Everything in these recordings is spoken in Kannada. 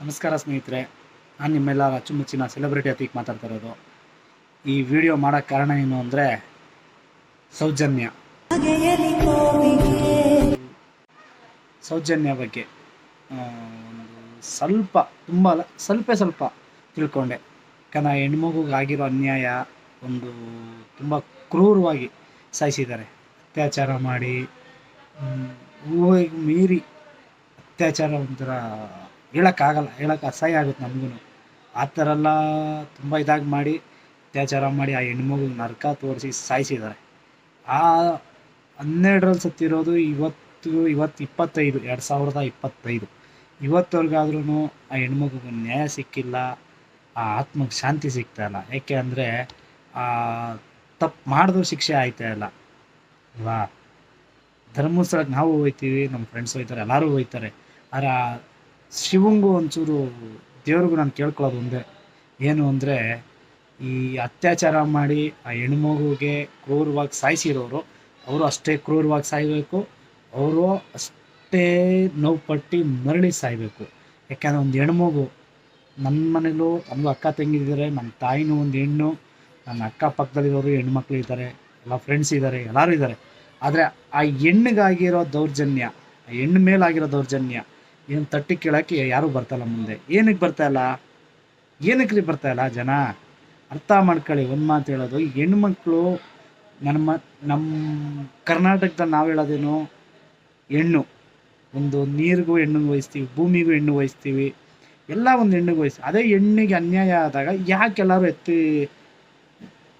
ನಮಸ್ಕಾರ ಸ್ನೇಹಿತರೆ, ನಾನು ನಿಮ್ಮೆಲ್ಲ ಅಚ್ಚುಮೆಚ್ಚಿನ ಸೆಲೆಬ್ರಿಟಿ ಅತೀಕ್ ಮಾತಾಡ್ತಾ ಇರೋದು. ಈ ವಿಡಿಯೋ ಮಾಡೋಕ್ಕೆ ಕಾರಣ ಏನು ಅಂದರೆ, ಸೌಜನ್ಯ. ಸೌಜನ್ಯ ಬಗ್ಗೆ ಸ್ವಲ್ಪ, ತುಂಬ ಸ್ವಲ್ಪ ಸ್ವಲ್ಪ ತಿಳ್ಕೊಂಡೆ. ಯಾಕಂದ್ರೆ ಆ ಹೆಣ್ಮಗುಗೆ ಆಗಿರೋ ಅನ್ಯಾಯ ಒಂದು ತುಂಬ ಕ್ರೂರವಾಗಿ ಸಾಯಿಸಿದ್ದಾರೆ. ಅತ್ಯಾಚಾರ ಮಾಡಿ ಊಹೆಗೆ ಮೀರಿ ಅತ್ಯಾಚಾರ ಒಂಥರ ಹೇಳೋಕ್ಕಾಗಲ್ಲ ಹೇಳೋಕ್ಕೆ ಅಸಹ್ಯ ಆಗುತ್ತೆ ನಮಗೂ ಆ ಥರ ಎಲ್ಲ ತುಂಬ ಇದಾಗಿ ಮಾಡಿ, ಅತ್ಯಾಚಾರ ಮಾಡಿ ಆ ಹೆಣ್ಮಗು ನರಕ ತೋರಿಸಿ ಸಾಯಿಸಿದ್ದಾರೆ. ಆ ಹನ್ನೆರಡರಲ್ಲಿ ಸತ್ತಿರೋದು ಇವತ್ತು ಇವತ್ತು ಇಪ್ಪತ್ತೈದು, ಎರಡು ಸಾವಿರದ ಇಪ್ಪತ್ತೈದು. ಇವತ್ತವರೆಗಾದ್ರೂ ಆ ಹೆಣ್ಮಗುಗೆ ನ್ಯಾಯ ಸಿಕ್ಕಿಲ್ಲ, ಆ ಆತ್ಮಕ್ಕೆ ಶಾಂತಿ ಸಿಗ್ತಾ ಇಲ್ಲ. ಯಾಕೆ ಅಂದರೆ, ಆ ತಪ್ಪು ಮಾಡಿದ್ರು ಶಿಕ್ಷೆ ಆಯ್ತಾ ಇಲ್ಲ. ಅಲ್ವಾ? ಧರ್ಮಸ್ಥಳಕ್ಕೆ ನಾವು ಹೋಗ್ತೀವಿ, ನಮ್ಮ ಫ್ರೆಂಡ್ಸ್ ಹೋಗ್ತಾರೆ, ಎಲ್ಲರೂ ಹೋಗ್ತಾರೆ. ಆದ್ರೆ ಶಿವಂಗೂ ಒಂಚೂರು ದೇವ್ರಿಗೂ ನಾನು ಕೇಳ್ಕೊಳ್ಳೋದು ಒಂದೇ. ಏನು ಅಂದರೆ, ಈ ಅತ್ಯಾಚಾರ ಮಾಡಿ ಆ ಹೆಣ್ಮಗುಗೆ ಕ್ರೂರವಾಗಿ ಸಾಯಿಸಿರೋರು, ಅವರು ಅಷ್ಟೇ ಕ್ರೂರವಾಗಿ ಸಾಯಬೇಕು, ಅವರು ಅಷ್ಟೇ ನೋವು ಪಟ್ಟು ಮರಳಿ ಸಾಯಬೇಕು. ಯಾಕಂದರೆ ಒಂದು ಹೆಣ್ಮಗು ನನ್ನ ಮನೇಲೂ ನನಗೂ ಅಕ್ಕ ತಂಗಿದ್ದಾರೆ ನಮ್ಮ ತಾಯಿನೂ ಒಂದು ಹೆಣ್ಣು, ನನ್ನ ಅಕ್ಕಪಕ್ಕದಲ್ಲಿರೋರು ಹೆಣ್ಮಕ್ಳು ಇದ್ದಾರೆ, ಎಲ್ಲ ಫ್ರೆಂಡ್ಸ್ ಇದ್ದಾರೆ, ಎಲ್ಲರೂ ಇದ್ದಾರೆ. ಆದರೆ ಆ ಹೆಣ್ಣಿಗಾಗಿರೋ ದೌರ್ಜನ್ಯ, ಆ ಹೆಣ್ಣು ಮೇಲಾಗಿರೋ ದೌರ್ಜನ್ಯ ಏನು ತಟ್ಟಿ ಕೇಳೋಕ್ಕೆ ಯಾರೂ ಬರ್ತಾಯಿಲ್ಲ ಮುಂದೆ. ಏನಕ್ಕೆ ಬರ್ತಾಯಿಲ್ಲ ಏನಕ್ಕೆ ರೀ ಬರ್ತಾಯಿಲ್ಲ ಜನ? ಅರ್ಥ ಮಾಡ್ಕೊಳ್ಳಿ, ಒಂದು ಮಾತು ಹೇಳೋದು. ಹೆಣ್ಮಕ್ಳು ನಮ್ಮ ನಮ್ಮ ಕರ್ನಾಟಕದಲ್ಲಿ ನಾವು ಹೇಳೋದೇನು? ಹೆಣ್ಣು. ಒಂದು ನೀರಿಗೂ ಹೆಣ್ಣಿಗೆ ವಹಿಸ್ತೀವಿ, ಭೂಮಿಗೂ ಹೆಣ್ಣು ವಹಿಸ್ತೀವಿ. ಎಲ್ಲ ಒಂದು ಹೆಣ್ಣಿಗೆ ವಹಿಸ್ತೀವಿ ಅದೇ ಹೆಣ್ಣಿಗೆ ಅನ್ಯಾಯ ಆದಾಗ ಯಾಕೆ ಎಲ್ಲರೂ ಎತ್ತಿ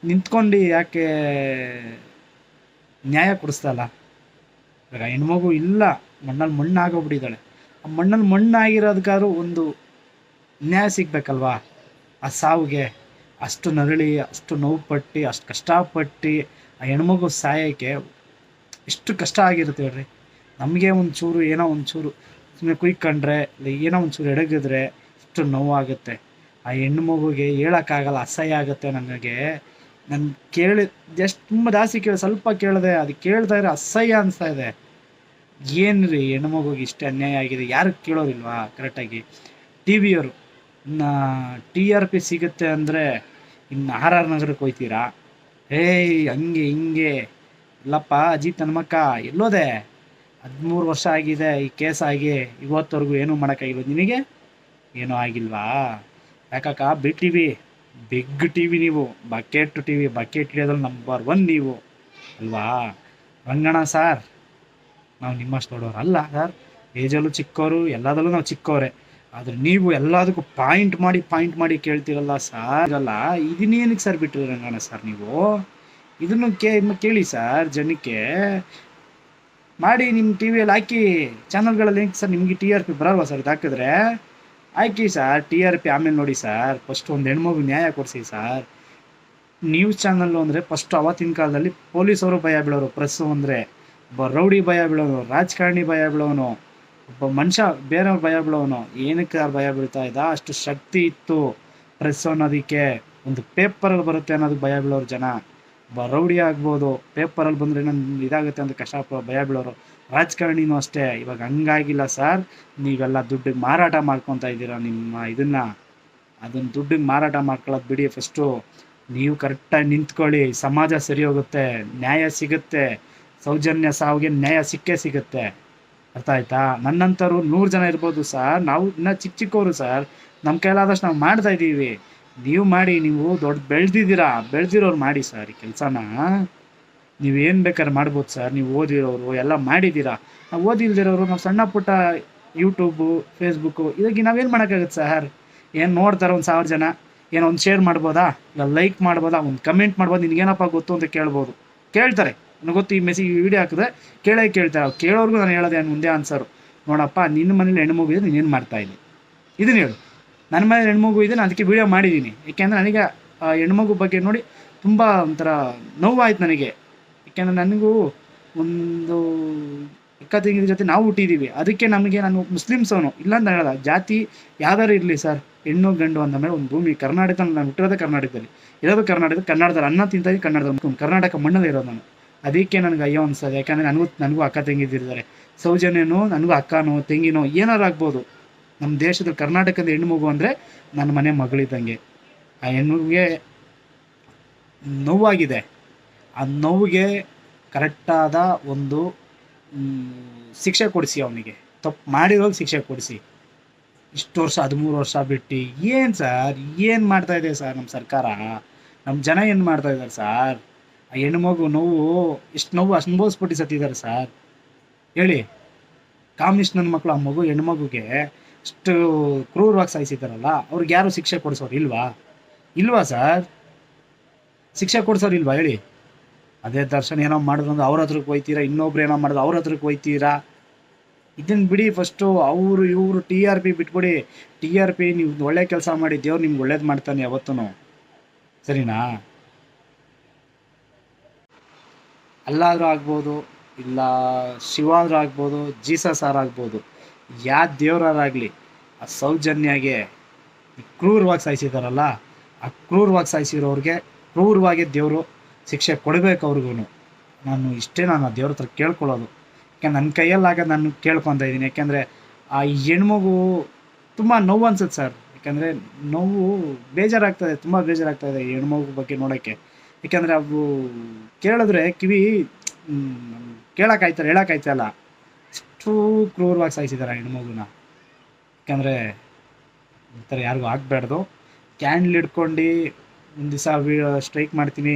ನಿಂತ್ಕೊಂಡು ಯಾಕೆ ನ್ಯಾಯ ಕೊಡಿಸ್ತಲ್ಲ ಇವಾಗ ಹೆಣ್ಮಗು ಇಲ್ಲ, ಮಣ್ಣಲ್ಲಿ ಮಣ್ಣು ಆಗೋಗ್ಬಿಟ್ಟಿದ್ದಾಳೆ ಆ ಮಣ್ಣಲ್ಲಿ ಮಣ್ಣಾಗಿರೋದಕ್ಕಾದ್ರೂ ಒಂದು ನ್ಯಾಯ ಸಿಗ್ಬೇಕಲ್ವಾ? ಆ ಸಾವಿಗೆ ಅಷ್ಟು ನರಳಿ, ಅಷ್ಟು ನೋವು ಪಟ್ಟು, ಅಷ್ಟು ಕಷ್ಟಪಟ್ಟು ಆ ಹೆಣ್ಮಗು ಸಾಯೋಕ್ಕೆ ಎಷ್ಟು ಕಷ್ಟ ಆಗಿರುತ್ತೆ ಹೇಳ್ರಿ. ನಮಗೆ ಒಂಚೂರು ಏನೋ ಒಂಚೂರು ಸುಮ್ಮನೆ ಕುಯ್ಕೊಂಡ್ರೆ ಇಲ್ಲ ಏನೋ ಒಂಚೂರು ಎಡಗಿದ್ರೆ ಎಷ್ಟು ನೋವಾಗುತ್ತೆ ಆ ಹೆಣ್ಮಗುಗೆ ಹೇಳೋಕ್ಕಾಗಲ್ಲ, ಅಸಹ್ಯ ಆಗುತ್ತೆ ನನಗೆ ನಾನು ಕೇಳಿ ಜಸ್ಟ್ ತುಂಬ ಜಾಸ್ತಿ ಕೇಳಿ, ಸ್ವಲ್ಪ ಕೇಳಿದೆ, ಅದು ಕೇಳ್ತಾ ಇದ್ರೆ ಅಸಹ್ಯ ಅನಿಸ್ತಾ ಇದೆ. ಏನು ರೀ ಹೆಣ್ಣು ಮಗುಗೆ ಇಷ್ಟು ಅನ್ಯಾಯ ಆಗಿದೆ? ಯಾರು ಕೇಳೋರಿಲ್ವಾ? ಕರೆಕ್ಟಾಗಿ ಟಿ ವಿಯವರು ಇನ್ನು ಟಿ ಆರ್ ಪಿ ಸಿಗುತ್ತೆ ಅಂದರೆ ಇನ್ನು ಆರ್ ಆರ್ ನಗರಕ್ಕೆ ಹೋಯ್ತೀರಾ? ಏಯ್, ಹಂಗೆ, ಹಿಂಗೆ. ಇಲ್ಲಪ್ಪ, ಅಜಿತ್ ನನ್ನ ಎಲ್ಲೋದೆ. ಹದಿಮೂರು ವರ್ಷ ಆಗಿದೆ, ಈ ಕೇಸ್ ಆಗಿ ಇವತ್ತವರೆಗೂ ಏನೂ ಮಾಡೋಕ್ಕಾಗಿಲ್ಲ. ನಿನಗೆ? ಏನೂ ಆಗಿಲ್ವಾ? ಯಾಕಕ್ಕ B T V, big T V ನೀವು. ಬಕೆಟ್ ಟಿ ವಿ, ಬಕೆಟ್ ಹಿಡಿಯೋದ್ರಲ್ಲಿ ನಂಬರ್ ಒನ್ ನೀವು. ಅಲ್ವಾ? ರಂಗಣ್ಣ ಸಾರ್ ನಾವು ನಿಮ್ಮಷ್ಟು ದೊಡ್ಡವ್ರು ಅಲ್ಲ ಸರ್. ಏಜಲ್ಲೂ ಚಿಕ್ಕವರು ಎಲ್ಲದಲ್ಲೂ ನಾವು ಚಿಕ್ಕವರೇ. ಆದರೆ ನೀವು ಎಲ್ಲದಕ್ಕೂ ಪಾಯಿಂಟ್ ಮಾಡಿ ಪಾಯಿಂಟ್ ಮಾಡಿ ಕೇಳ್ತೀರಲ್ಲ ಸರ್. ಅಲ್ಲ ಇದನ್ನೇನಕ್ಕೆ ಸರ್ ಬಿಟ್ಟರು ರಂಗಣ್ಣ ಸರ್ ನೀವು? ಇದನ್ನು ಕೇ ಕೇಳಿ ಸರ್ ಜನಕ್ಕೆ. ಮಾಡಿ ನಿಮ್ಮ ಟಿ ವಿಯಲ್ಲಿ ಹಾಕಿ ಚಾನಲ್ಗಳಲ್ಲಿ ಹೆಂಗೆ ಸರ್ ನಿಮಗೆ ಟಿ ಆರ್ ಪಿ ಬರಲ್ವಾ ಸರ್ ಇದು ಹಾಕಿದ್ರೆ? ಹಾಕಿ ಸರ್, ಟಿ ಆರ್ ಪಿ ಆಮೇಲೆ ನೋಡಿ ಸರ್. ಫಸ್ಟ್ ಒಂದು ಹೆಣ್ಮಗು ನ್ಯಾಯ ಕೊಡಿಸಿ ಸರ್. ನ್ಯೂಸ್ ಚಾನಲ್ಲು ಅಂದರೆ ಫಸ್ಟ್ ಅವತ್ತಿನ ಕಾಲದಲ್ಲಿ ಪೊಲೀಸವರು ಭಯ ಬೀಳೋರು ಪ್ರೆಸ್ಸು ಅಂದರೆ. ಒಬ್ಬ ರೌಡಿ ಭಯ ಬೀಳೋನು, ರಾಜಕಾರಣಿ ಭಯ ಬೀಳೋನು, ಒಬ್ಬ ಮನುಷ್ಯ ಬೇರೆಯವ್ರ ಭಯ ಬೀಳೋನು, ಏನಕ್ಕೆ ಯಾರು ಭಯ ಬೀಳ್ತಾ ಇದ್ದ? ಅಷ್ಟು ಶಕ್ತಿ ಇತ್ತು ಪ್ರೆಸ್ ಅನ್ನೋದಕ್ಕೆ. ಒಂದು ಪೇಪರಲ್ಲಿ ಬರುತ್ತೆ ಅನ್ನೋದು ಭಯ ಬೀಳೋರು ಜನ. ಒಬ್ಬ ರೌಡಿ ಆಗ್ಬೋದು ಪೇಪರಲ್ಲಿ ಬಂದರೆ ನನ್ನ ಇದಾಗುತ್ತೆ ಅಂತ ಕಷ್ಟ ಭಯ ಬೀಳೋರು. ರಾಜಕಾರಣಿನೂ ಅಷ್ಟೇ. ಇವಾಗ ಹಂಗಾಗಿಲ್ಲ ಸರ್. ನೀವೆಲ್ಲ ದುಡ್ಡಿಗೆ ಮಾರಾಟ ಮಾಡ್ಕೊತಾ ಇದ್ದೀರಾ ನಿಮ್ಮ ಇದನ್ನು? ಅದನ್ನು ದುಡ್ಡಿಗೆ ಮಾರಾಟ ಮಾಡ್ಕೊಳ್ಳೋದು ಬಿಡಿ ಫಸ್ಟು ನೀವು ಕರೆಕ್ಟಾಗಿ ನಿಂತ್ಕೊಳ್ಳಿ. ಸಮಾಜ ಸರಿ ಹೋಗುತ್ತೆ. ನ್ಯಾಯ ಸಿಗುತ್ತೆ. ಸೌಜನ್ಯ ಸಾವಿಗೆ ನ್ಯಾಯ ಸಿಕ್ಕೇ ಸಿಗುತ್ತೆ. ಅರ್ಥ ಆಯ್ತಾ? ನನ್ನಂಥವ್ರು ನೂರು ಜನ ಇರ್ಬೋದು ಸರ್. ನಾವು ಇನ್ನ ಚಿಕ್ಕ ಚಿಕ್ಕವರು ಸರ್. ನಮ್ಮ ಕೈಲಾದಷ್ಟು ನಾವು ಮಾಡ್ತಾ ಇದ್ದೀವಿ ನೀವು ಮಾಡಿ, ನೀವು ದೊಡ್ಡ ಬೆಳೆದಿದ್ದೀರಾ? ಬೆಳೆದಿರೋರು ಮಾಡಿ ಸರ್ ಈ ಕೆಲಸನ. ನೀವೇನು ಬೇಕಾದ್ರೆ ಮಾಡ್ಬೋದು ಸರ್. ನೀವು ಓದಿರೋರು, ಎಲ್ಲ ಮಾಡಿದ್ದೀರಾ? ನಾವು ಓದಿಲ್ದಿರೋರು, ನಾವು ಸಣ್ಣ ಪುಟ್ಟ ಯೂಟ್ಯೂಬು ಫೇಸ್ಬುಕ್ಕು ಇದಕ್ಕೆ ನಾವೇನು ಮಾಡೋಕ್ಕಾಗುತ್ತೆ ಸರ್? ಏನು ನೋಡ್ತಾರೆ ಒಂದು ಸಾವಿರ ಜನ? ಏನೋ ಒಂದು ಶೇರ್ ಮಾಡ್ಬೋದಾ? ಇಲ್ಲ ಲೈಕ್ ಮಾಡ್ಬೋದಾ? ಒಂದು ಕಮೆಂಟ್ ಮಾಡ್ಬೋದು. ನಿನಗೇನಪ್ಪ ಗೊತ್ತು ಅಂತ ಕೇಳ್ಬೋದು. ಕೇಳ್ತಾರೆ. ನನಗೆ ಈ ಮೆಸೇಜ್ ವಿಡಿಯೋ ಹಾಕಿದ್ರೆ ಕೇಳೇ ಕೇಳ್ತಾರೆ ಕೇಳೋರ್ಗು ನಾನು ಹೇಳೋದೇ ಮುಂದೆ ಆನ್ಸರು ನೋಡಪ್ಪ, ನಿನ್ನ ಮನೇಲಿ ಹೆಣ್ಣು ಮಗು ಇದೆ ನೀನೇನು ಮಾಡ್ತಾ ಇದ್ದೀನಿ ಇದನ್ನ ಹೇಳು. ನನ್ನ ಮನೇಲಿ ಹೆಣ್ಣು ಮಗು ಇದೆ ನಾನು ಅದಕ್ಕೆ ವಿಡಿಯೋ ಮಾಡಿದ್ದೀನಿ. ಏಕೆಂದರೆ ನನಗೆ ಹೆಣ್ಣು ಮಗು ಬಗ್ಗೆ ನೋಡಿ ತುಂಬ ಒಂಥರ ನೋವಾಯ್ತು ನನಗೆ. ಏಕೆಂದ್ರೆ ನನಗೂ ಒಂದು ಇಕ್ಕ ತಿಂಗಿನ ಜೊತೆ ನಾವು ಹುಟ್ಟಿದ್ದೀವಿ ಅದಕ್ಕೆ ನಮಗೆ ನಾನು ಮುಸ್ಲಿಮ್ಸ್ ಅವನು. ಇಲ್ಲ ಅಂತ ಹೇಳಲ್ಲ. ಜಾತಿ ಯಾವ್ದಾರು ಇರಲಿ ಸರ್. ಹೆಣ್ಣು, ಗಂಡು ಅಂದ ಮೇಲೆ ಒಂದು ಭೂಮಿ. ಕರ್ನಾಟಕ ನಾನು ಹುಟ್ಟಿರೋದೇ ಕರ್ನಾಟಕದಲ್ಲಿ. ಇರೋದು ಕರ್ನಾಟಕ ಕನ್ನಡದಲ್ಲಿ ಅನ್ನ ತಿಂತಾಯಿ ಕನ್ನಡದಲ್ಲಿ ಕರ್ನಾಟಕ ಮಣ್ಣಲ್ಲಿ ಇರೋದು ನಾನು. ಅದಕ್ಕೆ ನನಗೆ ಅಯ್ಯೋ ಅನ್ಸೋದು. ಯಾಕಂದರೆ ನನಗೂ ನನಗೂ ಅಕ್ಕ ತಂಗಿದಿರ್ತಾರೆ ಸೌಜನ್ಯನೋ, ನನಗೂ ಅಕ್ಕನೋ, ತೆಂಗಿನೋ, ಏನಾರು ಆಗ್ಬೋದು. ನಮ್ಮ ದೇಶದ ಕರ್ನಾಟಕದ ಹೆಣ್ಮಗು ಅಂದರೆ ನನ್ನ ಮನೆ ಮಗಳಿದ್ದಂಗೆ. ಆ ಹೆಣ್ಣುಗೆ ನೋವಾಗಿದೆ. ಆ ನೋವಿಗೆ ಕರೆಕ್ಟಾದ ಒಂದು ಶಿಕ್ಷೆ ಕೊಡಿಸಿ ಅವನಿಗೆ. ತಪ್ಪು ಮಾಡಿರೋ ಶಿಕ್ಷೆ ಕೊಡಿಸಿ. ಇಷ್ಟು ವರ್ಷ, ಹದಿಮೂರು ವರ್ಷ ಬಿಟ್ಟು ಏನು ಸರ್? ಏನು ಮಾಡ್ತಾಯಿದೆ ಸರ್ ನಮ್ಮ ಸರ್ಕಾರ? ನಮ್ಮ ಜನ ಏನು ಮಾಡ್ತಾಯಿದ್ದಾರೆ ಸರ್? ಆ ಹೆಣ್ಣು ಮಗು ನೋವು, ಇಷ್ಟು ನೋವು ಅನುಭವಿಸ್ಬಿಟ್ಟು ಸತ್ತಿದ್ದಾರೆ ಸರ್. ಹೇಳಿ ಕಾಮ್ನಿಸ್ಟ್ ನನ್ನ ಮಕ್ಕಳು ಆ ಮಗು ಹೆಣ್ಮಗುಗೆ ಇಷ್ಟು ಕ್ರೂರವಾಗಿ ಸಾಯಿಸಿದಾರಲ್ಲ ಅವ್ರಿಗೆ ಯಾರು ಶಿಕ್ಷೆ ಕೊಡಿಸೋರು ಇಲ್ವಾ? ಇಲ್ವಾ ಸರ್? ಶಿಕ್ಷೆ ಕೊಡಿಸೋರು ಇಲ್ವಾ? ಹೇಳಿ. ಅದೇ ದರ್ಶನ್ ಏನೋ ಮಾಡಿದ್ರು ಅವ್ರ ಹತ್ರಕ್ಕೆ ಹೋಯ್ತೀರಾ, ಇನ್ನೊಬ್ರು ಏನೋ ಮಾಡಿದ್ರು ಅವ್ರ ಹತ್ರಕ್ಕೆ ಹೋಯ್ತೀರಾ? ಇದನ್ನ ಬಿಡಿ ಫಸ್ಟು ಅವರು, ಇವರು ಟಿ ಆರ್ ಪಿ ಬಿಟ್ಬಿಡಿ. ಟಿ ಆರ್ ಪಿ, ನೀವು ಒಳ್ಳೆ ಕೆಲಸ ಮಾಡಿ, ದೇವ್ರು ನಿಮ್ಗೆ ಒಳ್ಳೇದು ಮಾಡ್ತಾನೆ ಯಾವತ್ತೂ ಸರಿನಾ? ಅಲ್ಲಾದ್ರೂ ಆಗ್ಬೋದು, ಇಲ್ಲ ಶಿವ ಆದ್ರೂ ಆಗ್ಬೋದು, ಜೀಸಸ್ ಆಗ್ಬೋದು ಯಾವ ದೇವರಾಗಲಿ ಆ ಸೌಜನ್ಯಾಗೆ ಕ್ರೂರವಾಗಿ ಸಾಯಿಸಿದಾರಲ್ಲ, ಆ ಕ್ರೂರವಾಗಿ ಸಾಯಿಸಿರೋರಿಗೆ ಕ್ರೂರವಾಗಿ ದೇವರು ಶಿಕ್ಷೆ ಕೊಡಬೇಕು ಅವ್ರಿಗೂ ನಾನು ಇಷ್ಟೇ ನಾನು ದೇವ್ರ ಹತ್ರ ಕೇಳ್ಕೊಳ್ಳೋದು. ಯಾಕೆ ನನ್ನ ಕೈಯಲ್ಲಾಗ ನಾನು ಕೇಳ್ಕೊತಾ ಇದ್ದೀನಿ. ಯಾಕೆಂದರೆ ಆ ಹೆಣ್ಮಗು ತುಂಬ ನೋವು ಅನ್ಸುತ್ತೆ ಸರ್. ಯಾಕೆಂದರೆ ನೋವು ಬೇಜಾರಾಗ್ತದೆ ತುಂಬ ಬೇಜಾರಾಗ್ತಾಯಿದೆ ಹೆಣ್ಮಗು ಬಗ್ಗೆ ನೋಡೋಕ್ಕೆ. ಯಾಕೆಂದರೆ ಅವು ಕೇಳಿದ್ರೆ ಕಿವಿ ಕೇಳೋಕ್ಕಾಯ್ತಾರೆ ಹೇಳೋಕ್ಕಾಯ್ತಲ್ಲ ಅಷ್ಟು ಕ್ರೂರವಾಗಿ ಸಾಯಿಸಿದ್ದಾರೆ ಹೆಣ್ಮಗುನ. ಯಾಕೆಂದರೆ ಈ ಥರ ಯಾರಿಗೂ ಆಗಬಾರ್ದು. ಕ್ಯಾಂಡ್ಲ್ ಹಿಡ್ಕೊಂಡು ಒಂದು ದಿವಸ ಸ್ಟ್ರೈಕ್ ಮಾಡ್ತೀನಿ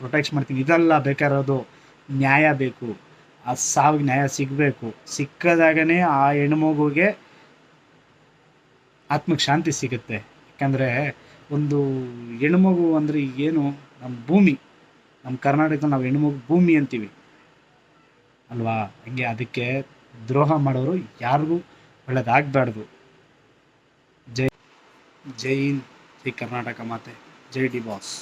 ಪ್ರೊಟೆಕ್ಟ್ ಮಾಡ್ತೀನಿ, ಇದೆಲ್ಲ ಬೇಕಾಗಿರೋದು ನ್ಯಾಯ ಬೇಕು. ಆ ಸಾವಿಗೆ ನ್ಯಾಯ ಸಿಗಬೇಕು. ಸಿಕ್ಕದಾಗನೇ ಆ ಹೆಣ್ಮಗುಗೆ ಆತ್ಮಕ್ಕೆ ಶಾಂತಿ ಸಿಗುತ್ತೆ. ಯಾಕಂದರೆ ಒಂದು ಹೆಣ್ಮಗು ಅಂದರೆ ಏನು? ನಮ್ಮ ಭೂಮಿ ನಮ್ಮ ಕರ್ನಾಟಕದಲ್ಲಿ ನಾವು ಹೆಣ್ಮಗು ಭೂಮಿ ಅಂತೀವಿ. ಅಲ್ವಾ? ಹಂಗೆ ಅದಕ್ಕೆ ದ್ರೋಹ ಮಾಡೋರು ಯಾರಿಗೂ ಒಳ್ಳೇದಾಗಬಾರ್ದು. ಜೈ ಜೈ ಹಿಂದ್, ಜೈ ಕರ್ನಾಟಕ ಮಾತೆ, ಜೈ ಡಿ ಬಾಸ್.